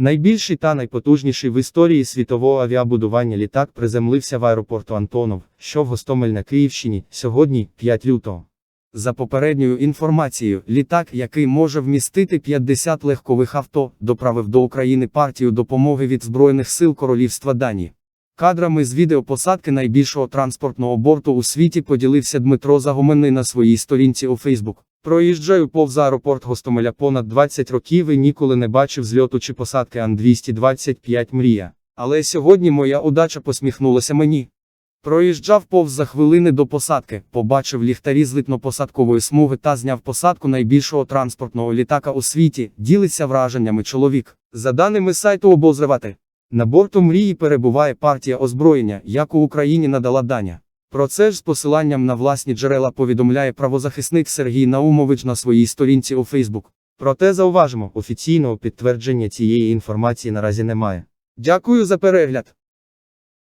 Найбільший та найпотужніший в історії світового авіабудування літак приземлився в аеропорту Антонов, що в Гостомель на Київщині, сьогодні, 5 лютого. За попередньою інформацією, літак, який може вмістити 50 легкових авто, доправив до України партію допомоги від Збройних сил Королівства Данії. Кадрами з відеопосадки найбільшого транспортного борту у світі поділився Дмитро Загоменний на своїй сторінці у Фейсбук. Проїжджаю повз аеропорт Гостомеля понад 20 років і ніколи не бачив зльоту чи посадки Ан-225 мрія. Але сьогодні моя удача посміхнулася мені. Проїжджав повз за хвилини до посадки, побачив ліхтарі злитно-посадкової смуги та зняв посадку найбільшого транспортного літака у світі, ділиться враженнями чоловік. За даними сайту обозревати, на борту мрії перебуває партія озброєння, яку Україні надала Даня. Про це ж з посиланням на власні джерела повідомляє правозахисник Сергій Наумович на своїй сторінці у Фейсбук. Проте зауважимо, офіційного підтвердження цієї інформації наразі немає. Дякую за перегляд.